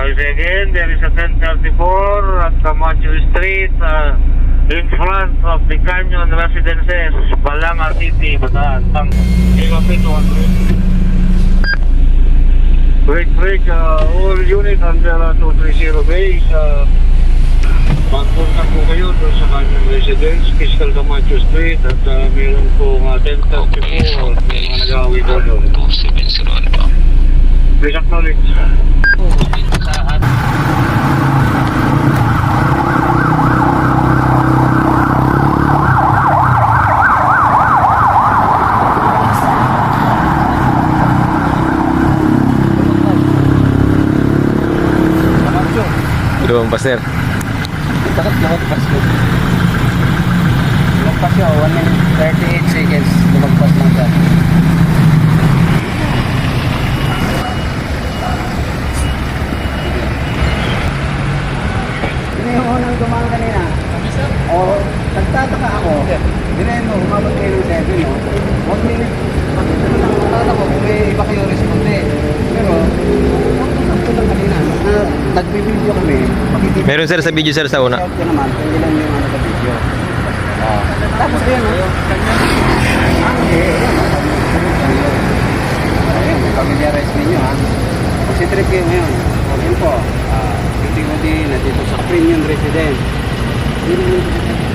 Say again, there is a 1034 at Camacho Street uh, in front of the Canyon Residences, Balanga City, Bataan. Ilapit 100. Break, break, uh, all unit under uh, 230 base. Uh, Magpunta po kayo doon sa kanyang residence, Fiscal Camacho Street, at uh, meron po uh, 1034 at may mga nag-away doon. 2701 po. Please acknowledge. Lumampas sir. Takot lumagpas ko. Lumagpas siya, 1 minute 38 seconds. Lumagpas lang siya. Sino yung unang dumaan kanina? Oo, nagtataka ako. Dinayin mo, umabot kayo ng 7, no? 1 minute. Ano lang, matata ko kung may iba kayo responde. Pero, ako lang kanina, na nagbibideo kami, makikita Meron sir sa video sir sa una. Ko naman kung ilan yung ano sa video. Ah. Tapos yun, no? Ah, Ayun, familiarize ninyo, ha? Consider kayo ngayon. O, yun po. Ah, Hindi-hindi na dito sa premium resident. Yun ang